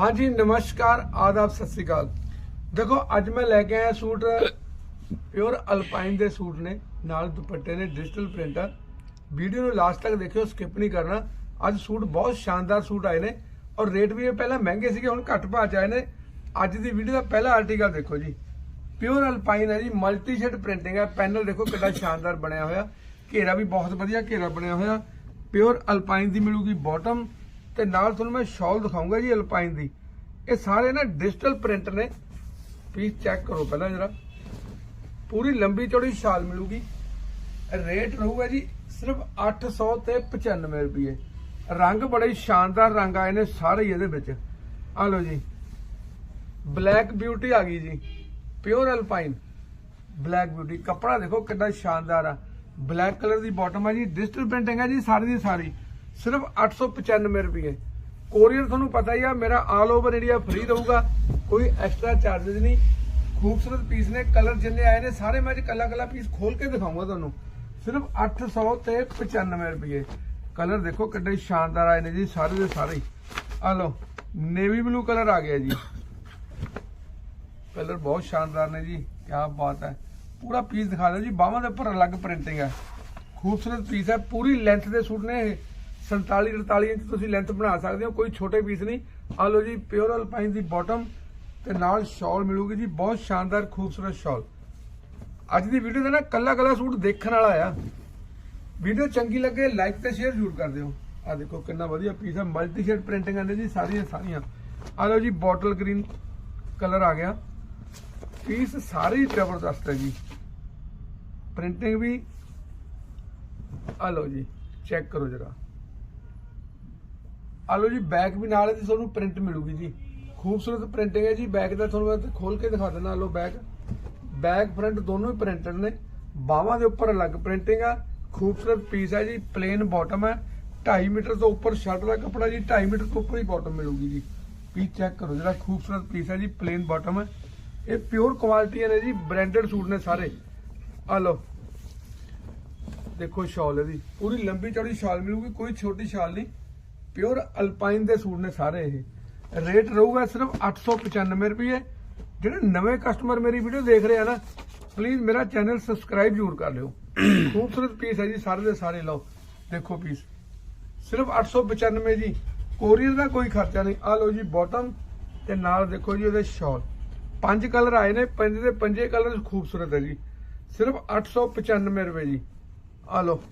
ਹਾਂਜੀ, ਨਮਸਕਾਰ, ਆਦਾਬ, ਸਤਿ ਸ੍ਰੀ ਅਕਾਲ। ਦੇਖੋ, ਅੱਜ ਮੈਂ ਲੈ ਕੇ ਆਇਆ ਸੂਟ ਪਿਓਰ ਅਲਪਾਈਨ ਦੇ ਸੂਟ ਨੇ, ਨਾਲ ਦੁਪੱਟੇ ਨੇ ਡਿਜੀਟਲ ਪ੍ਰਿੰਟਰ ਵੀਡੀਓ ਨੂੰ ਲਾਸਟ ਤੱਕ ਦੇਖਿਓ ਸਕਿਪ ਨਹੀਂ ਕਰਨਾ। ਅੱਜ ਸੂਟ ਬਹੁਤ ਸ਼ਾਨਦਾਰ ਸੂਟ ਆਏ ਨੇ, ਔਰ ਰੇਟ ਵੀ ਇਹ ਪਹਿਲਾਂ ਮਹਿੰਗੇ ਸੀਗੇ, ਹੁਣ ਘੱਟ ਭਾਅ ਚ ਆਏ ਨੇ। ਅੱਜ ਦੀ ਵੀਡੀਓ ਦਾ ਪਹਿਲਾ ਆਰਟੀਕਲ ਦੇਖੋ ਜੀ। ਪਿਓਰ ਅਲਪਾਈਨ ਹੈ ਜੀ ਮਲਟੀ ਸ਼ੇਡ ਪ੍ਰਿੰਟਿੰਗ ਹੈ। ਪੈਨਲ ਦੇਖੋ ਕਿੰਨਾ ਸ਼ਾਨਦਾਰ ਬਣਿਆ ਹੋਇਆ। ਘੇਰਾ ਵੀ ਬਹੁਤ ਵਧੀਆ ਘੇਰਾ ਬਣਿਆ ਹੋਇਆ। ਪਿਓਰ ਅਲਪਾਈਨ ਦੀ ਮਿਲੂਗੀ ਬਾਟਮ ਤੇ ਨਾਲ ਤੁਹਾਨੂੰ ਮੈਂ ਸ਼ਾਲ ਦਿਖਾਉਂਗਾ ਜੀ ਅਲਪਾਈਨ ਦੀ। ਇਹ ਸਾਰੇ ਨਾ ਡਿਜੀਟਲ ਪ੍ਰਿੰਟ ਨੇ। ਪੀਸ ਚੈੱਕ ਕਰੋ ਪਹਿਲਾਂ ਜਰਾ। ਪੂਰੀ ਲੰਬੀ ਚੌੜੀ ਸ਼ਾਲ ਮਿਲੂਗੀ। ਰੇਟ ਰਹੂਗਾ ਜੀ ਸਿਰਫ 800 ਤੇ 95 ਰੁਪਏ। ਰੰਗ ਬੜੇ ਸ਼ਾਨਦਾਰ ਰੰਗ ਆਏ ਨੇ ਸਾਰੇ ਹੀ ਇਹਦੇ ਵਿੱਚ। ਆ ਲਓ ਜੀ। ਬਲੈਕ ਬਿਊਟੀ ਆ ਗਈ ਜੀ। ਪਿਓਰ ਅਲਪਾਈਨ ਬਲੈਕ ਬਿਊਟੀ ਕੱਪੜਾ ਦੇਖੋ ਕਿੰਨਾ ਸ਼ਾਨਦਾਰ ਆ। ਬਲੈਕ ਕਲਰ ਦੀ ਬਾਟਮ ਆ ਜੀ। ਡਿਜੀਟਲ ਪ੍ਰਿੰਟਿੰਗ ਹੈ ਜੀ ਸਾਰੀ ਦੀ ਸਾਰੀ। ਸਿਰਫ 895 ਰੁਪਏ। ਕੋਰੀਅਰ ਤੁਹਾਨੂੰ ਪਤਾ ਹੀ ਆ, ਮੇਰਾ ਆਲ ਓਵਰ ਇੰਡੀਆ ਫ੍ਰੀ ਰਹੂਗਾ। ਕੋਈ ਐਕਸਟਰਾ ਚਾਰजेस ਨਹੀਂ। ਖੂਬਸੂਰਤ ਪੀਸ ਨੇ ਕਲਰ ਜਿੰਨੇ ਆਏ ਨੇ, ਸਾਰੇ ਮੈਂ ਅੱਜ ਕੱਲਾ ਕੱਲਾ ਪੀਸ ਖੋਲ ਕੇ ਦਿਖਾਉਂਗਾ ਤੁਹਾਨੂੰ। ਸਿਰਫ 800 ਤੇ 95 ਰੁਪਏ। ਕਲਰ ਦੇਖੋ ਕਿੰਨੇ ਸ਼ਾਨਦਾਰ ਆਏ ਨੇ ਜੀ, ਸਾਰੇ ਦੇ ਸਾਰੇ ਹੀ। ਆ ਲਓ ਨੇਵੀ ਬਲੂ ਕਲਰ ਆ ਗਿਆ ਜੀ। ਕਲਰ ਬਹੁਤ ਸ਼ਾਨਦਾਰ ਨੇ ਜੀ ਕੀ ਬਾਤ ਹੈ। ਪੂਰਾ ਪੀਸ ਦਿਖਾ ਦਿਓ ਜੀ ਬਾਹਾਂ ਦੇ ਉੱਪਰ ਅਲੱਗ ਪ੍ਰਿੰਟਿੰਗ ਹੈ। ਖੂਬਸੂਰਤ ਪੀਸ ਹੈ, ਪੂਰੀ ਲੈਂਥ ਦੇ ਸੂਟ ਨੇ ਇਹ। 47 48 ਇੰਚ ਤੁਸੀਂ ਲੈਂਥ ਬਣਾ ਸਕਦੇ ਹੋ, ਕੋਈ ਛੋਟੇ ਪੀਸ ਨਹੀਂ। ਆ ਲਓ ਜੀ ਪਿਓਰ ਅਲਪਾਈਨ ਦੀ ਬਾਟਮ ਤੇ ਨਾਲ ਸ਼ਾਲ ਮਿਲੂਗੀ ਜੀ, ਬਹੁਤ ਸ਼ਾਨਦਾਰ, ਖੂਬਸੂਰਤ ਸ਼ਾਲ ਅੱਜ ਦੀ ਵੀਡੀਓ ਦਾ ਨਾ ਕੱਲਾ ਕੱਲਾ ਸੂਟ ਦੇਖਣ ਵਾਲਾ ਆ। ਵੀਡੀਓ ਚੰਗੀ ਲੱਗੇ ਲਾਈਕ ਤੇ ਸ਼ੇਅਰ ਜ਼ਰੂਰ ਕਰ ਦਿਓ। ਆ ਦੇਖੋ, ਕਿੰਨਾ ਵਧੀਆ ਪੀਸ ਹੈ ਮਲਟੀ ਸ਼ੇਡ ਪ੍ਰਿੰਟਿੰਗਾਂ ਨੇ ਜੀ, ਸਾਰੀਆਂ ਸਾਰੀਆਂ। ਆ ਲਓ ਜੀ ਬੋਟਲ ਗ੍ਰੀਨ ਕਲਰ ਆ ਗਿਆ। ਪੀਸ ਸਾਰੇ ਜ਼ਬਰਦਸਤ ਹੈ ਜੀ। ਪ੍ਰਿੰਟਿੰਗ ਵੀ ਆ ਲਓ ਜੀ ਚੈੱਕ ਕਰੋ ਜਰਾ। ਆ ਲਓ ਜੀ ਬੈਕ ਵੀ ਨਾਲ ਇਹਦੀ ਤੁਹਾਨੂੰ ਪ੍ਰਿੰਟ ਮਿਲੂਗੀ ਜੀ। ਖੂਬਸੂਰਤ ਪ੍ਰਿੰਟਿੰਗ ਹੈ ਜੀ ਬੈਕ ਦਾ ਤੁਹਾਨੂੰ ਮੈਂ ਖੋਲ ਕੇ ਦਿਖਾ ਦਿੰਦਾ, ਆ ਲਓ ਬੈਕ ਬੈਕ ਫਰੰਟ ਦੋਨੋਂ ਹੀ ਪ੍ਰਿੰਟਡ ਨੇ, ਬਾਹਾਂ ਦੇ ਉੱਪਰ ਅਲੱਗ ਪ੍ਰਿੰਟਿੰਗ ਆ, ਖੂਬਸੂਰਤ ਪੀਸ ਹੈ ਜੀ ਪਲੇਨ ਬਾਟਮ ਹੈ। 2.5 ਮੀਟਰ ਤੋਂ ਉੱਪਰ ਸ਼ਰਟ ਦਾ ਕੱਪੜਾ ਜੀ 2.5 ਮੀਟਰ ਤੋਂ ਉੱਪਰ ਹੀ ਬਾਟਮ ਮਿਲੂਗੀ ਜੀ। ਪੀਸ ਚੈੱਕ ਕਰੋ, ਜਿਹੜਾ ਖੂਬਸੂਰਤ ਪੀਸ ਹੈ ਜੀ ਪਲੇਨ ਬਾਟਮ ਹੈ। ਇਹ ਪਿਓਰ ਕੁਆਲਿਟੀ ਨੇ ਜੀ ਬ੍ਰਾਂਡਡ ਸੂਟ ਨੇ ਸਾਰੇ। ਆ ਲਓ। ਦੇਖੋ ਸ਼ਾਲ ਇਹਦੀ। ਪੂਰੀ ਲੰਬੀ ਚੌੜੀ ਸ਼ਾਲ ਮਿਲੂਗੀ, ਕੋਈ ਛੋਟੀ ਸ਼ਾਲ ਨਹੀਂ। ਪਿਓਰ ਅਲਪਾਈਨ ਦੇ ਸੂਟ ਨੇ ਸਾਰੇ ਇਹ। ਰੇਟ ਰਹੂਗਾ ਸਿਰਫ 895 ਰੁਪਏ। ਜਿਹੜੇ ਨਵੇਂ ਕਸਟਮਰ ਮੇਰੀ ਵੀਡੀਓ ਦੇਖ ਰਹੇ ਆ ਨਾ ਪਲੀਜ਼ ਮੇਰਾ ਚੈਨਲ ਸਬਸਕ੍ਰਾਈਬ ਜ਼ਰੂਰ ਕਰ ਲਿਓ। ਖੂਬਸੂਰਤ ਪੀਸ ਹੈ ਜੀ ਸਾਰੇ ਦੇ ਸਾਰੇ ਲਓ। ਦੇਖੋ ਪੀਸ ਸਿਰਫ 895 ਜੀ। ਕੋਰੀਅਰ ਦਾ ਕੋਈ ਖਰਚਾ ਨਹੀਂ। ਆ ਲਓ ਜੀ ਬਾਟਮ ਤੇ ਨਾਲ ਦੇਖੋ ਜੀ ਉਹਦੇ ਸ਼ਾਲ ਪੰਜ ਕਲਰ ਆਏ ਨੇ ਪੰਜ ਦੇ ਪੰਜੇ ਕਲਰ ਖੂਬਸੂਰਤ ਹੈ ਜੀ। ਸਿਰਫ 895 ਰੁਪਏ ਜੀ। ਆ ਲਓ।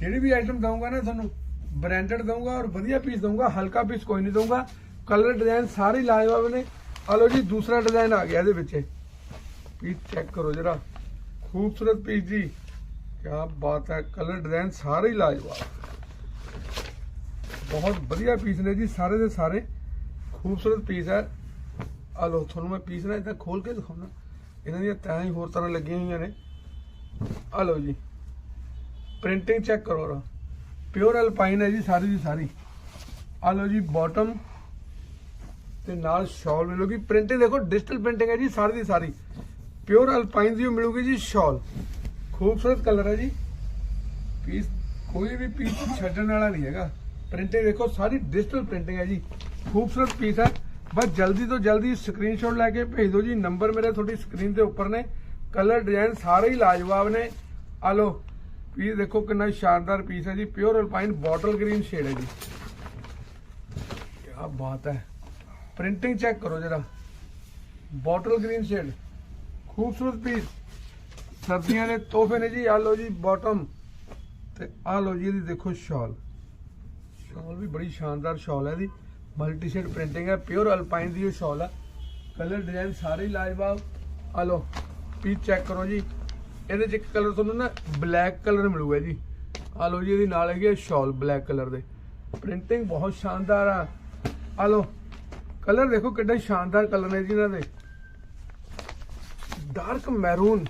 ਜਿਹੜੀ ਵੀ ਆਈਟਮ ਦਊਂਗਾ ਨਾ ਤੁਹਾਨੂੰ ਬ੍ਰਾਂਡਡ ਦਊਂਗਾ ਔਰ ਵਧੀਆ ਪੀਸ ਦਊਂਗਾ, ਹਲਕਾ ਪੀਸ ਕੋਈ ਨਹੀਂ ਦਊਂਗਾ। ਕਲਰ ਡਿਜ਼ਾਈਨ ਸਾਰੇ ਲਾਜਵਾਬ ਨੇ। ਆਲੋ ਜੀ, ਦੂਸਰਾ ਡਿਜ਼ਾਈਨ ਆ ਗਿਆ ਇਹਦੇ ਵਿੱਚ। ਪੀਸ ਚੈੱਕ ਕਰੋ ਜਰਾ। ਖੂਬਸੂਰਤ ਪੀਸ ਜੀ। ਕੀ ਬਾਤ ਹੈ ਕਲਰ ਡਿਜ਼ਾਈਨ ਸਾਰੇ ਹੀ ਲਾਜਵਾਬ ਬਹੁਤ ਵਧੀਆ ਪੀਸ ਨੇ ਜੀ, ਸਾਰੇ ਦੇ ਸਾਰੇ। ਖੂਬਸੂਰਤ ਪੀਸ ਹੈ। ਆ ਲਓ, ਤੁਹਾਨੂੰ ਮੈਂ ਪੀਸ ਨਾ ਇਦਾਂ ਖੋਲ ਕੇ ਦਿਖਾਉਣਾ। ਇਹਨਾਂ ਦੀਆਂ ਤੈਂ ਹੀ ਹੋਰ ਤਰ੍ਹਾਂ ਲੱਗੀਆਂ ਹੋਈਆਂ ਨੇ। ਆ ਲਓ ਜੀ। ਪ੍ਰਿੰਟਿੰਗ ਚੈੱਕ ਕਰੋ ਰਾ ਪਿਓਰ ਅਲਪਾਈਨ ਹੈ ਜੀ ਸਾਰੀ ਦੀ ਸਾਰੀ ਆ ਲਓ ਜੀ ਬਾਟਮ ਤੇ ਨਾਲ ਸ਼ਾਲ ਮਿਲੂਗੀ ਪ੍ਰਿੰਟਿੰਗ ਦੇਖੋ ਡਿਜੀਟਲ ਪ੍ਰਿੰਟਿੰਗ ਹੈ ਜੀ ਸਾਰੀ ਦੀ ਸਾਰੀ ਪਿਓਰ ਅਲਪਾਈਨ ਦੀ ਓ ਮਿਲੂਗੀ ਜੀ ਸ਼ਾਲ ਖੂਬਸੂਰਤ ਕਲਰ ਹੈ ਜੀ ਪੀਸ ਕੋਈ ਵੀ ਪੀਸ ਛੱਡਣ ਵਾਲਾ ਨਹੀਂ ਹੈਗਾ ਪ੍ਰਿੰਟਿੰਗ ਦੇਖੋ ਸਾਰੀ ਡਿਜੀਟਲ ਪ੍ਰਿੰਟਿੰਗ ਹੈ ਜੀ ਖੂਬਸੂਰਤ ਪੀਸ ਹੈ ਬਸ ਜਲਦੀ ਤੋਂ ਜਲਦੀ ਸਕਰੀਨਸ਼ਾਟ ਲੈ ਕੇ ਭੇਜ ਦਿਓ ਜੀ ਨੰਬਰ ਮੇਰੇ ਤੁਹਾਡੀ ਸਕਰੀਨ ਦੇ ਉੱਪਰ ਨੇ ਕਲਰ ਡਿਜ਼ਾਈਨ ਸਾਰੇ ਹੀ ਲਾਜਵਾਬ ਨੇ ਆ ਲਓ ਪੀਸ ਦੇਖੋ ਕਿੰਨਾ ਸ਼ਾਨਦਾਰ ਪੀਸ ਹੈ ਜੀ pure alpine bottle green shade ਹੈ ਜੀ। ਕੀ ਬਾਤ ਹੈ। ਪ੍ਰਿੰਟਿੰਗ ਚੈੱਕ ਕਰੋ ਜਰਾ। ਬੋਟਲ ਗ੍ਰੀਨ ਸ਼ੇਡ ਖੂਬਸੂਰਤ ਪੀਸ ਸਰਦੀਆਂ ਦੇ ਤੋਹਫੇ ਨੇ ਜੀ ਆ ਲਓ ਜੀ ਬਾਟਮ ਤੇ ਆ ਲਓ ਜੀ ਇਹਦੀ ਦੇਖੋ ਸ਼ਾਲ ਸ਼ਾਲ ਵੀ ਬੜੀ ਸ਼ਾਨਦਾਰ ਸ਼ਾਲ ਹੈ ਇਹਦੀ ਮਲਟੀ ਸ਼ੇਡ ਪ੍ਰਿੰਟਿੰਗ ਹੈ ਪਿਓਰ ਅਲਪਾਈਨ ਦੀ ਉਹ ਸ਼ਾਲ ਹੈ। ਕਲਰ ਡਿਜ਼ਾਈਨ ਸਾਰੇ ਹੀ ਲਾਜਵਾਬ। ਆ ਲਓ ਪੀਸ ਚੈੱਕ ਕਰੋ ਜੀ। ਇਹਦੇ ਚ ਇੱਕ ਕਲਰ ਤੁਹਾਨੂੰ ਨਾ ਬਲੈਕ ਕਲਰ ਮਿਲੂਗਾ ਜੀ। ਆ ਲਓ ਜੀ, ਇਹਦੀ ਨਾਲ ਹੈਗੀ ਹੈ ਸ਼ਾਲ ਬਲੈਕ ਕਲਰ ਦੇ। ਪ੍ਰਿੰਟਿੰਗ ਬਹੁਤ ਸ਼ਾਨਦਾਰ ਆ। ਆ ਲਓ ਕਲਰ ਦੇਖੋ ਕਿੰਨੇ ਸ਼ਾਨਦਾਰ ਕਲਰ ਨੇ ਜੀ ਇਹਨਾਂ ਦੇ। ਡਾਰਕ ਮੈਰੂਨ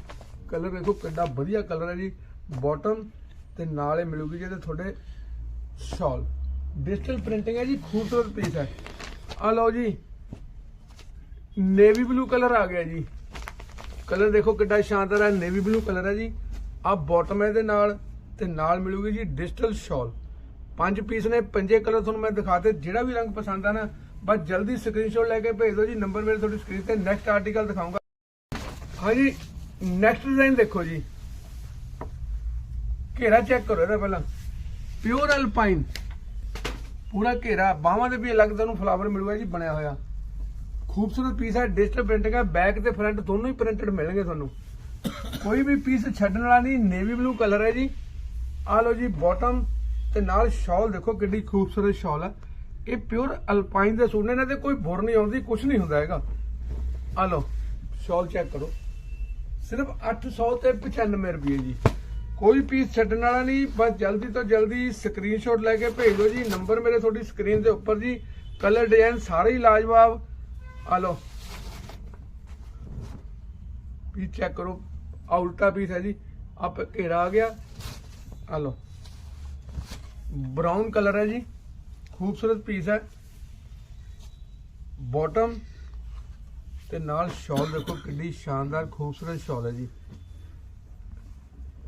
ਕਲਰ ਦੇਖੋ ਕਿੰਨਾ ਵਧੀਆ ਕਲਰ ਹੈ ਜੀ। ਬਾਟਮ ਤੇ ਨਾਲ ਇਹ ਮਿਲੂਗੀ ਜਿਹਦੇ ਤੁਹਾਡੇ ਸ਼ਾਲ ਡਿਜੀਟਲ ਪ੍ਰਿੰਟਿੰਗ ਹੈ ਜੀ, ਖੂਬਸੂਰਤ ਪੀਸ ਹੈ ਆ ਲਓ ਜੀ ਨੇਵੀ ਬਲੂ ਕਲਰ ਆ ਗਿਆ ਜੀ। ਕਲਰ ਦੇਖੋ ਕਿੱਡਾ ਸ਼ਾਨਦਾਰ ਹੈ ਨੇਵੀ ਬਲੂ ਕਲਰ ਹੈ ਜੀ। ਆ ਬਾਟਮ ਹੈ ਇਹਦੇ ਨਾਲ ਤੇ ਨਾਲ ਮਿਲੂਗੀ ਜੀ ਡਿਜੀਟਲ ਸ਼ਾਲ ਪੰਜ ਪੀਸ ਨੇ, ਪੰਜੇ ਕਲਰ ਤੁਹਾਨੂੰ ਮੈਂ ਦਿਖਾਤੇ, ਜਿਹੜਾ ਵੀ ਰੰਗ ਪਸੰਦ ਆ ਨਾ, ਬਸ ਜਲਦੀ ਸਕਰੀਨਸ਼ਾਟ ਲੈ ਕੇ ਭੇਜ ਦਿਓ ਜੀ ਨੰਬਰ ਮੇਰੇ ਤੁਹਾਡੀ ਸਕਰੀਨ ਤੇ ਨੈਕਸਟ ਆਰਟੀਕਲ ਦਿਖਾਉਂਗਾ। ਹਾਂਜੀ ਨੈਕਸਟ ਡਿਜ਼ਾਈਨ ਦੇਖੋ ਜੀ। ਘੇਰਾ ਚੈੱਕ ਕਰੋ ਇਹਦਾ ਪਹਿਲਾਂ। ਪਿਓਰ ਅਲਪਾਈਨ ਪੂਰਾ ਘੇਰਾ, ਬਾਹਾਂ ਦੇ ਵੀ ਅਲੱਗ ਤੁਹਾਨੂੰ ਫਲਾਵਰ ਮਿਲੂਗਾ ਜੀ, ਬਣਿਆ ਹੋਇਆ। ਖੂਬਸੂਰਤ ਪੀਸ ਹੈ ਡਿਜੀਟਲ ਪ੍ਰਿੰਟਿੰਗ ਹੈ ਬੈਕ ਤੇ ਫਰੰਟ ਦੋਨੋਂ ਹੀ ਪ੍ਰਿੰਟਡ ਮਿਲਣਗੇ ਤੁਹਾਨੂੰ। ਕੋਈ ਵੀ ਪੀਸ ਛੱਡਣ ਵਾਲਾ ਨਹੀਂ ਨੇਵੀ ਬਲੂ ਕਲਰ ਹੈ ਜੀ। ਆ ਲਓ ਜੀ ਬਾਟਮ ਤੇ ਨਾਲ ਸ਼ਾਲ ਦੇਖੋ ਕਿੰਨੀ ਖੂਬਸੂਰਤ ਸ਼ਾਲ ਹੈ। ਇਹ ਪਿਓਰ ਅਲਪਾਈਨ ਦੇ ਸੂਟ ਨੇ, ਇਹਨਾਂ ਤੇ ਕੋਈ ਬੁਰ ਨਹੀਂ ਆਉਂਦੀ ਕੁਝ ਨਹੀਂ ਹੁੰਦਾ ਹੈਗਾ। ਆ ਲਓ ਸ਼ਾਲ ਚੈੱਕ ਕਰੋ। ਸਿਰਫ 800 ਤੇ 95 ਰੁਪਏ ਜੀ। ਕੋਈ ਪੀਸ ਛੱਡਣ ਵਾਲਾ ਨਹੀਂ, ਬਸ ਜਲਦੀ ਤੋਂ ਜਲਦੀ ਸਕਰੀਨਸ਼ਾਟ ਲੈ ਕੇ ਭੇਜ ਦਿਓ ਜੀ। ਨੰਬਰ ਮੇਰੇ ਤੁਹਾਡੀ ਸਕਰੀਨ ਦੇ ਉੱਪਰ ਜੀ। ਕਲਰ ਡਿਜ਼ਾਈਨ ਸਾਰੇ ਹੀ ਲਾਜਵਾਬ। ਆ ਲਓ। ਪੀਸ ਚੈੱਕ ਕਰੋ ਆ ਉਲਟਾ ਪੀਸ ਹੈ ਜੀ। ਆਪ ਘੇਰਾ ਆ ਗਿਆ। ਆ ਲਓ। ਬ੍ਰਾਊਨ ਕਲਰ ਹੈ ਜੀ। ਖੂਬਸੂਰਤ ਪੀਸ ਹੈ। ਬਾਟਮ ਤੇ ਨਾਲ ਸ਼ਾਲ ਦੇਖੋ ਕਿੰਨੀ ਸ਼ਾਨਦਾਰ, ਖੂਬਸੂਰਤ ਸ਼ਾਲ ਹੈ ਜੀ।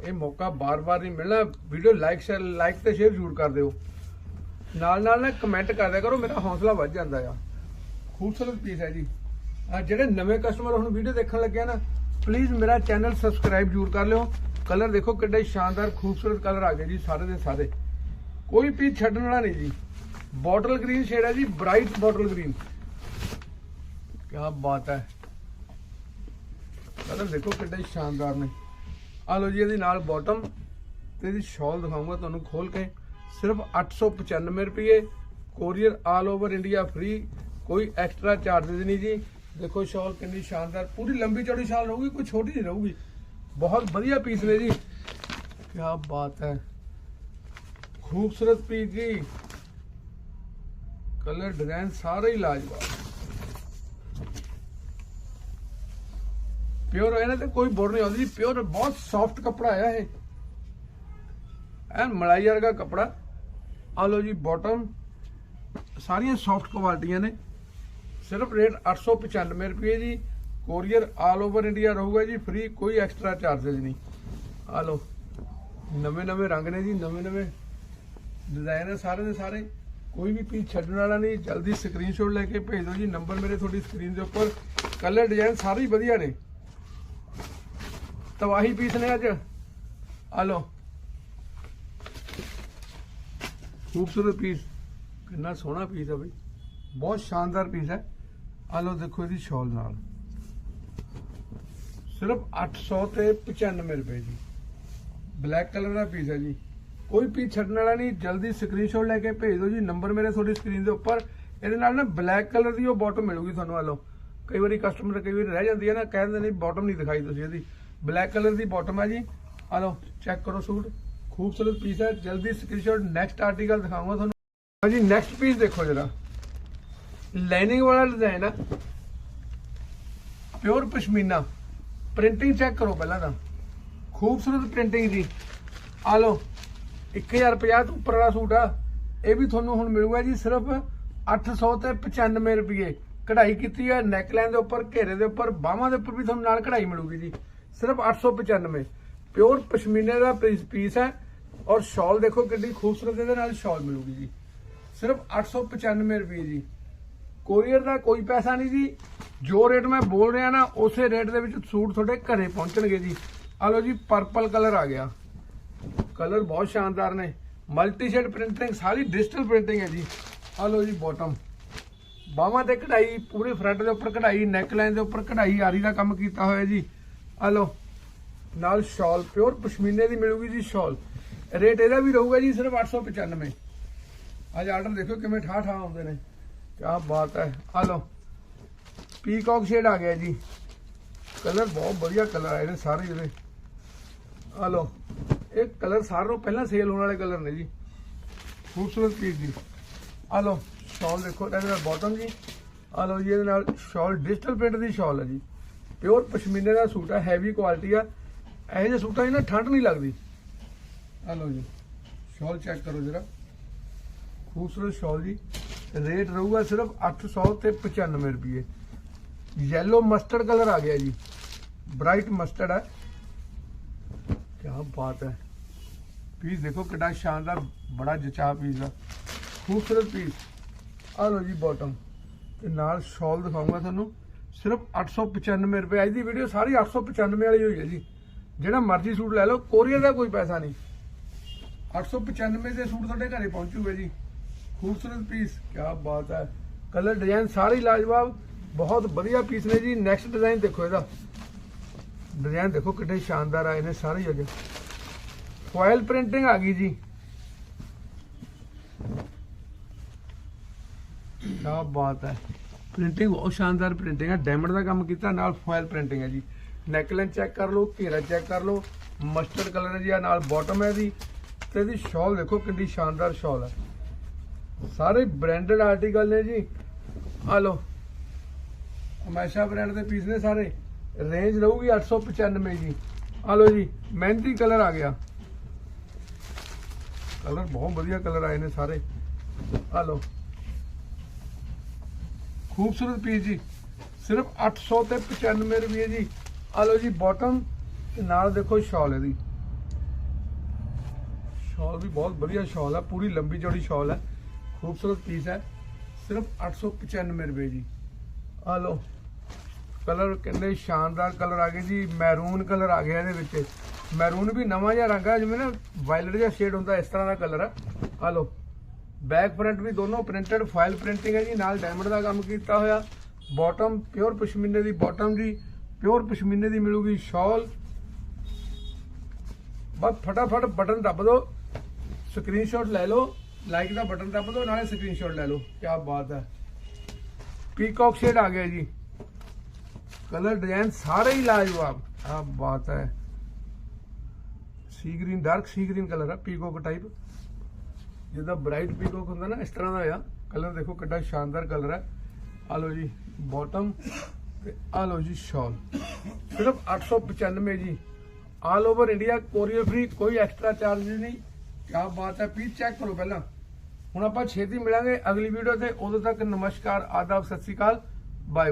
ਇਹ ਮੌਕਾ ਬਾਰ-ਬਾਰ ਨਹੀਂ ਮਿਲਣਾ। ਵੀਡੀਓ ਲਾਈਕ ਸ਼ੇਅਰ ਲਾਈਕ ਤੇ ਸ਼ੇਅਰ ਜ਼ਰੂਰ ਕਰ ਦਿਓ। ਨਾਲ ਨਾਲ ਨਾ ਕਮੈਂਟ ਕਰਦਿਆ ਕਰੋ, ਮੇਰਾ ਹੌਸਲਾ ਵੱਧ ਜਾਂਦਾ ਆ। ਖੂਬਸੂਰਤ ਪੀਸ ਹੈ ਜੀ। ਆ ਜਿਹੜੇ ਨਵੇਂ ਕਸਟਮਰ ਹੁਣ ਵੀਡੀਓ ਦੇਖਣ ਲੱਗੇ ਆ ਨਾ ਪਲੀਜ਼ ਮੇਰਾ ਚੈਨਲ ਸਬਸਕ੍ਰਾਈਬ ਜ਼ਰੂਰ ਕਰ ਲਿਓ। ਕਲਰ ਦੇਖੋ ਕਿੰਨੇ ਸ਼ਾਨਦਾਰ, ਖੂਬਸੂਰਤ ਕਲਰ ਆ ਗਏ ਜੀ ਸਾਰੇ ਦੇ ਸਾਰੇ। ਕੋਈ ਪੀਸ ਛੱਡਣ ਵਾਲਾ ਨਹੀਂ ਜੀ। ਬੋਟਲ ਗ੍ਰੀਨ ਸ਼ੇਡ ਹੈ ਜੀ ਬ੍ਰਾਈਟ ਬੋਟਲ ਗ੍ਰੀਨ ਕੀ ਬਾਤ ਹੈ। ਕਲਰ ਦੇਖੋ ਕਿੰਨੇ ਸ਼ਾਨਦਾਰ ਨੇ। ਆ ਲਓ ਜੀ ਇਹਦੇ ਨਾਲ ਬਾਟਮ ਤੇ ਇਹਦੀ ਸ਼ਾਲ ਦਿਖਾਉਂਗਾ ਤੁਹਾਨੂੰ ਖੋਲ ਕੇ। ਸਿਰਫ 895 ਰੁਪਏ। Courier all over India free ਕੋਈ ਐਕਸਟਰਾ ਚਾਰजेस ਨਹੀਂ ਜੀ। ਦੇਖੋ ਸ਼ਾਲ ਕਿੰਨੀ ਸ਼ਾਨਦਾਰ, ਪੂਰੀ ਲੰਬੀ ਚੌੜੀ ਸ਼ਾਲ ਰਹੂਗੀ, ਕੋਈ ਛੋਟੀ ਨਹੀਂ ਰਹੂਗੀ। ਬਹੁਤ ਵਧੀਆ ਪੀਸ ਨੇ ਜੀ। ਕੀ ਬਾਤ ਹੈ। ਖੂਬਸੂਰਤ ਪੀਸ ਜੀ। ਕਲਰ ਡਿਜ਼ਾਈਨ ਸਾਰੇ ਹੀ ਲਾਜਵਾਬ। ਪਿਓਰ ਇਹਨਾਂ ਤੇ ਕੋਈ ਬੋਰ ਨਹੀਂ ਆਉਂਦੀ ਪਿਓਰ ਬਹੁਤ ਸੌਫਟ ਕਪੜਾ ਆਇਆ ਇਹ। ਐਨ ਮਲਾਈ ਵਰਗਾ ਕਪੜਾ। ਆ ਲਓ ਜੀ ਬਾਟਮ ਸਾਰੀਆਂ ਸੌਫਟ ਕੁਆਲਟੀਆਂ ਨੇ। ਸਿਰਫ ਰੇਟ 895 ਰੁਪਏ ਜੀ। ਕੋਰੀਅਰ ਆਲ ਓਵਰ ਇੰਡੀਆ ਰਹੂਗਾ ਜੀ ਫ੍ਰੀ ਕੋਈ ਐਕਸਟਰਾ ਚਾਰजेस ਨਹੀਂ। ਆ ਲਓ, ਨਵੇਂ ਨਵੇਂ ਰੰਗ ਨੇ ਜੀ, ਨਵੇਂ ਨਵੇਂ ਡਿਜ਼ਾਈਨ ਹੈ ਸਾਰੇ ਦੇ ਸਾਰੇ। ਕੋਈ ਵੀ ਪੀਸ ਛੱਡਣ ਵਾਲਾ ਨਹੀਂ, ਜਲਦੀ ਸਕਰੀਨਸ਼ਾਟ ਲੈ ਕੇ ਭੇਜ ਦਿਓ ਜੀ ਨੰਬਰ ਮੇਰੇ ਤੁਹਾਡੀ ਸਕਰੀਨ ਦੇ ਉੱਪਰ। ਕਲਰ ਡਿਜ਼ਾਈਨ ਸਾਰੇ ਹੀ ਵਧੀਆ ਨੇ। ਤਵਾਹੀ ਪੀਸ ਨੇ ਅੱਜ। ਆ ਲਓ, ਖੂਬਸੂਰਤ ਪੀਸ ਕਿੰਨਾ ਸੋਹਣਾ ਪੀਸ ਹੈ ਬਈ। ਬਹੁਤ ਸ਼ਾਨਦਾਰ ਪੀਸ ਹੈ। ਆ ਲਓ ਦੇਖੋ ਇਹਦੀ ਸ਼ਾਲ ਨਾਲ। ਸਿਰਫ 800 ਤੇ 95 ਰੁਪਏ ਜੀ। ਬਲੈਕ ਕਲਰ ਦਾ ਪੀਸ ਹੈ ਜੀ। ਕੋਈ ਪੀਸ ਛੱਡਣ ਵਾਲਾ ਨਹੀਂ, ਜਲਦੀ ਸਕਰੀਨਸ਼ਾਟ ਲੈ ਕੇ ਭੇਜ ਦਿਓ ਜੀ। ਨੰਬਰ ਮੇਰੇ ਤੁਹਾਡੀ ਸਕਰੀਨ ਦੇ ਉੱਪਰ। ਇਹਦੇ ਨਾਲ ਨਾ ਬਲੈਕ ਕਲਰ ਦੀ ਉਹ ਬਾਟਮ ਮਿਲੂਗੀ ਤੁਹਾਨੂੰ, ਆ ਲਓ। ਕਈ ਵਾਰੀ ਕਸਟਮਰ ਕਈ ਵਾਰੀ ਰਹਿ ਜਾਂਦੀ ਹੈ ਨਾ ਕਹਿੰਦੇ ਨਹੀਂ ਬਾਟਮ ਨਹੀਂ ਦਿਖਾਈ ਤੁਸੀਂ ਇਹਦੀ। ਬਲੈਕ ਕਲਰ ਦੀ ਬਾਟਮ ਹੈ ਜੀ। ਆ ਲਓ ਚੈੱਕ ਕਰੋ ਸੂਟ। ਖੂਬਸੂਰਤ ਪੀਸ ਹੈ। ਜਲਦੀ ਸਕਰੀਨਸ਼ਾਟ ਨੈਕਸਟ ਆਰਟੀਕਲ ਦਿਖਾਉਂਗਾ ਤੁਹਾਨੂੰ। ਹਾਂਜੀ ਨੈਕਸਟ ਪੀਸ ਦੇਖੋ ਜਰਾ। ਲਾਈਨਿੰਗ ਵਾਲਾ ਡਿਜ਼ਾਈਨ ਆ। ਪਿਓਰ ਪਸ਼ਮੀਨਾ। ਪ੍ਰਿੰਟਿੰਗ ਚੈੱਕ ਕਰੋ ਪਹਿਲਾਂ ਤਾਂ। ਖੂਬਸੂਰਤ ਪ੍ਰਿੰਟਿੰਗ ਜੀ ਆ ਲਓ 1050 ਤੋਂ ਉੱਪਰ ਵਾਲਾ ਸੂਟ ਆ। ਇਹ ਵੀ ਤੁਹਾਨੂੰ ਹੁਣ ਮਿਲੂਗਾ ਜੀ ਸਿਰਫ 800 ਤੇ 95 ਰੁਪਏ। ਕਢਾਈ ਕੀਤੀ ਹੈ ਨੈਕਲਾਈਨ ਦੇ ਉੱਪਰ, ਘੇਰੇ ਦੇ ਉੱਪਰ ਬਾਹਾਂ ਦੇ ਉੱਪਰ ਵੀ ਤੁਹਾਨੂੰ ਨਾਲ ਕਢਾਈ ਮਿਲੂਗੀ ਜੀ। ਸਿਰਫ 895 ਪਿਓਰ ਪਸ਼ਮੀਨੇ ਦਾ ਪੀਸ ਹੈ ਔਰ ਸ਼ਾਲ ਦੇਖੋ ਕਿੰਨੀ ਖੂਬਸੂਰਤ ਇਹਦੇ ਨਾਲ ਸ਼ਾਲ ਮਿਲੂਗੀ ਜੀ। ਸਿਰਫ 895 ਰੁਪਏ ਜੀ। ਕੋਰੀਅਰ ਦਾ ਕੋਈ ਪੈਸਾ ਨਹੀਂ ਜੀ। ਜੋ ਰੇਟ ਮੈਂ ਬੋਲ ਰਿਹਾ ਨਾ, ਉਸੇ ਰੇਟ ਦੇ ਵਿੱਚ ਸੂਟ ਤੁਹਾਡੇ ਘਰੇ ਪਹੁੰਚਣਗੇ ਜੀ। ਆ ਲਓ ਜੀ ਪਰਪਲ ਕਲਰ ਆ ਗਿਆ। ਕਲਰ ਬਹੁਤ ਸ਼ਾਨਦਾਰ ਨੇ। ਮਲਟੀ ਸ਼ੇਡ ਪ੍ਰਿੰਟਿੰਗ ਸਾਰੀ ਡਿਜੀਟਲ ਪ੍ਰਿੰਟਿੰਗ ਹੈ ਜੀ। ਆ ਲਓ ਜੀ ਬਾਟਮ ਬਾਹਾਂ ਤੇ ਕਢਾਈ, ਪੂਰੇ ਫਰੰਟ ਦੇ ਉੱਪਰ ਕਢਾਈ ਨੈਕ ਲਾਈਨ ਦੇ ਉੱਪਰ ਕਢਾਈ, ਆਰੀ ਦਾ ਕੰਮ ਕੀਤਾ ਹੋਇਆ ਜੀ। ਆ ਲਓ, ਨਾਲ ਸ਼ਾਲ ਪਿਓਰ ਪਸ਼ਮੀਨੇ ਦੀ ਮਿਲੂਗੀ ਜੀ ਸ਼ਾਲ ਰੇਟ ਇਹਦਾ ਵੀ ਰਹੂਗਾ ਜੀ ਸਿਰਫ 895 ਅੱਜ ਆਰਡਰ ਦੇਖੋ ਕਿਵੇਂ ਠਾ ਠਾ ਆਉਂਦੇ ਨੇ। ਕੀ ਬਾਤ ਹੈ। ਆ ਲਓ। ਪੀਕੌਕ ਸ਼ੇਡ ਆ ਗਿਆ ਜੀ। ਕਲਰ ਬਹੁਤ ਵਧੀਆ ਕਲਰ ਆਏ ਨੇ ਸਾਰੇ ਜਿਹੜੇ। ਆ ਲਓ। ਇਹ ਕਲਰ ਸਾਰਿਆਂ ਨੂੰ ਪਹਿਲਾਂ ਸੇਲ ਹੋਣ ਵਾਲੇ ਕਲਰ ਨੇ ਜੀ। ਖੂਬਸੂਰਤ ਚੀਜ਼ ਜੀ। ਆ ਲਓ, ਸ਼ਾਲ ਦੇਖੋ, ਇਹਦੇ ਨਾਲ ਬਾਟਮ ਜੀ। ਆ ਲਓ ਜੀ, ਇਹਦੇ ਨਾਲ ਸ਼ਾਲ ਡਿਜੀਟਲ ਪ੍ਰਿੰਟ ਦੀ ਸ਼ਾਲ ਹੈ ਜੀ। ਪਿਓਰ ਪਸ਼ਮੀਨੇ ਦਾ ਸੂਟ ਹੈ ਹੈਵੀ ਕੁਆਲਿਟੀ ਆ। ਇਹੋ ਜਿਹੇ ਸੂਟਾਂ 'ਚ ਨਾ ਠੰਡ ਨਹੀਂ ਲੱਗਦੀ। ਆ ਲਓ ਜੀ। ਸ਼ਾਲ ਚੈੱਕ ਕਰੋ ਜਰਾ। ਖੂਬਸੂਰਤ ਸ਼ਾਲ ਜੀ। ਰੇਟ ਰਹੂਗਾ ਸਿਰਫ 800 ਤੇ 95 ਰੁਪਏ। ਯੈਲੋ ਮਸਟਰਡ ਕਲਰ ਆ ਗਿਆ ਜੀ। ਬ੍ਰਾਈਟ ਮਸਟਰਡ ਹੈ ਕੀ ਬਾਤ ਹੈ। ਪੀਸ ਦੇਖੋ ਕਿੰਨਾ ਸ਼ਾਨਦਾਰ, ਬੜਾ ਜਚਾ ਪੀਸ ਆ। ਖੂਬਸੂਰਤ ਪੀਸ ਆ ਲਓ ਜੀ ਬਾਟਮ ਤੇ ਨਾਲ ਸ਼ਾਲ ਦਿਖਾਉਂਗਾ ਤੁਹਾਨੂੰ। ਸਿਰਫ 895 ਰੁਪਏ। ਅੱਜ ਦੀ ਵੀਡੀਓ ਸਾਰੀ 895 ਵਾਲੀ ਹੋਈ ਹੈ ਜੀ। ਜਿਹੜਾ ਮਰਜ਼ੀ ਸੂਟ ਲੈ ਲਓ, ਕੋਰੀਅਰ ਦਾ ਕੋਈ ਪੈਸਾ ਨਹੀਂ। 895 ਦੇ ਸੂਟ ਤੁਹਾਡੇ ਘਰੇ ਪਹੁੰਚੂਗਾ ਜੀ। ਖੂਬਸੂਰਤ ਪੀਸ ਕੀ ਬਾਤ ਹੈ। ਕਲਰ ਡਿਜ਼ਾਈਨ ਸਾਰੇ ਲਾਜਵਾਬ, ਬਹੁਤ ਵਧੀਆ ਪੀਸ ਨੇ ਜੀ। ਨੈਕਸਟ ਡਿਜ਼ਾਈਨ ਦੇਖੋ ਇਹਦਾ। ਡਿਜ਼ਾਈਨ ਦੇਖੋ ਕਿੰਨੇ ਸ਼ਾਨਦਾਰ ਆਏ ਨੇ ਸਾਰੇ ਹੀ ਅੱਜ ਫੋਇਲ ਪ੍ਰਿੰਟਿੰਗ ਆ ਗਈ ਜੀ। ਕੀ ਬਾਤ ਹੈ। ਪ੍ਰਿੰਟਿੰਗ ਬਹੁਤ ਸ਼ਾਨਦਾਰ ਪ੍ਰਿੰਟਿੰਗ ਹੈ ਡਾਇਮੰਡ ਦਾ ਕੰਮ ਕੀਤਾ, ਨਾਲ ਫੋਇਲ ਪ੍ਰਿੰਟਿੰਗ ਹੈ ਜੀ। ਨੈਕਲਾਈਨ ਚੈੱਕ ਕਰ ਲਓ, ਘੇਰਾ ਚੈੱਕ ਕਰ ਲਓ। ਮਸਟਰਡ ਕਲਰ ਹੈ ਜੀ ਆ ਨਾਲ ਬਾਟਮ ਹੈ ਜੀ। ਤੇ ਇਹਦੀ ਸ਼ਾਲ ਦੇਖੋ ਕਿੰਨੀ ਸ਼ਾਨਦਾਰ ਸ਼ਾਲ ਹੈ। ਸਾਰੇ ਬ੍ਰਾਂਡਡ ਆਰਟੀਕਲ ਨੇ ਜੀ। ਆ ਲਓ। ਹਮੇਸ਼ਾ ਬ੍ਰਾਂਡ ਦੇ ਪੀਸ ਨੇ ਸਾਰੇ। ਰੇਂਜ ਰਹੂਗੀ 895 ਜੀ। ਆ ਲਓ ਜੀ, ਮਹਿੰਦੀ ਕਲਰ ਆ ਗਿਆ। ਕਲਰ ਬਹੁਤ ਵਧੀਆ ਕਲਰ ਆਏ ਨੇ ਸਾਰੇ। ਆ ਲਓ। ਖੂਬਸੂਰਤ ਪੀਸ ਜੀ। ਸਿਰਫ 800 ਤੇ 95 ਰੁਪਏ ਜੀ। ਆ ਲਓ ਜੀ ਬਾਟਮ ਤੇ ਨਾਲ ਦੇਖੋ ਸ਼ਾਲ ਇਹਦੀ। ਸ਼ਾਲ ਵੀ ਬਹੁਤ ਵਧੀਆ ਸ਼ਾਲ ਹੈ ਪੂਰੀ ਲੰਬੀ ਚੌੜੀ ਸ਼ਾਲ ਹੈ ਖੂਬਸੂਰਤ ਪੀਸ ਹੈ। ਸਿਰਫ 895 ਰੁਪਏ ਜੀ। ਆ ਲਓ ਕਲਰ ਕਿੰਨੇ ਸ਼ਾਨਦਾਰ ਕਲਰ ਆ ਗਏ ਜੀ। ਮੈਰੂਨ ਕਲਰ ਆ ਗਿਆ ਇਹਦੇ ਵਿੱਚ। ਮੈਰੂਨ ਵੀ ਨਵਾਂ ਜਿਹਾ ਰੰਗ ਆ, ਜਿਵੇਂ ਨਾ ਵਾਇਲਟ ਜਿਹਾ ਸ਼ੇਡ ਹੁੰਦਾ, ਇਸ ਤਰ੍ਹਾਂ ਦਾ ਕਲਰ ਆ। ਆ ਲਓ ਬੈਕ ਫਰੰਟ ਵੀ ਦੋਨੋਂ ਪ੍ਰਿੰਟਡ ਫਾਇਲ ਪ੍ਰਿੰਟਿੰਗ ਹੈ ਜੀ। ਨਾਲ ਡਾਇਮੰਡ ਦਾ ਕੰਮ ਕੀਤਾ ਹੋਇਆ। ਬਾਟਮ ਪਿਓਰ ਪਸ਼ਮੀਨੇ ਦੀ ਬਾਟਮ ਜੀ। ਪਿਓਰ ਪਸ਼ਮੀਨੇ ਦੀ ਮਿਲੂਗੀ ਸ਼ਾਲ ਬਸ ਫਟਾਫਟ ਬਟਨ ਦੱਬ ਦਿਓ। ਸਕਰੀਨਸ਼ਾਟ ਲੈ ਲਓ। ਲਾਈਕ ਦਾ ਬਟਨ ਦੱਬ ਦਿਓ, ਨਾਲੇ ਸਕਰੀਨਸ਼ਾਟ ਲੈ ਲਓ। ਕੀ ਬਾਤ ਹੈ। ਪੀਕੌਕ ਸ਼ੇਡ ਆ ਗਿਆ ਜੀ। ਕਲਰ ਡਿਜ਼ਾਈਨ ਸਾਰੇ ਹੀ ਲਾਜਵਾਬ ਆ ਬਾਤ ਹੈ। Sea green dark sea green colour ਆ ਪੀਕੌਕ ਟਾਈਪ ਜਿਹਦਾ ਬ੍ਰਾਈਟ ਪੀਕੌਕ ਹੁੰਦਾ ਨਾ, ਇਸ ਤਰ੍ਹਾਂ ਦਾ ਆ। ਕਲਰ ਦੇਖੋ ਕਿੰਨਾ ਸ਼ਾਨਦਾਰ ਕਲਰ ਹੈ। ਆ ਲਓ ਜੀ ਬਾਟਮ ਤੇ ਆ ਲਓ ਜੀ ਸ਼ਾਲ ਸਿਰਫ 895 ਜੀ। All over India courier free ਕੋਈ ਐਕਸਟਰਾ ਚਾਰਜ ਨਹੀਂ। ਕਿਆ ਬਾਤ ਹੈ ਪਲੀਜ਼ ਚੈੱਕ ਕਰੋ ਪਹਿਲਾਂ। ਹੁਣ ਆਪਾਂ ਛੇਤੀ ਮਿਲਾਂਗੇ। ਅਗਲੀ ਵੀਡੀਓ ਤੇ। ਉਦੋਂ ਤੱਕ ਨਮਸਕਾਰ, ਆਦਾਬ, ਸਤਿ ਸ਼੍ਰੀ ਅਕਾਲ। ਬਾਏ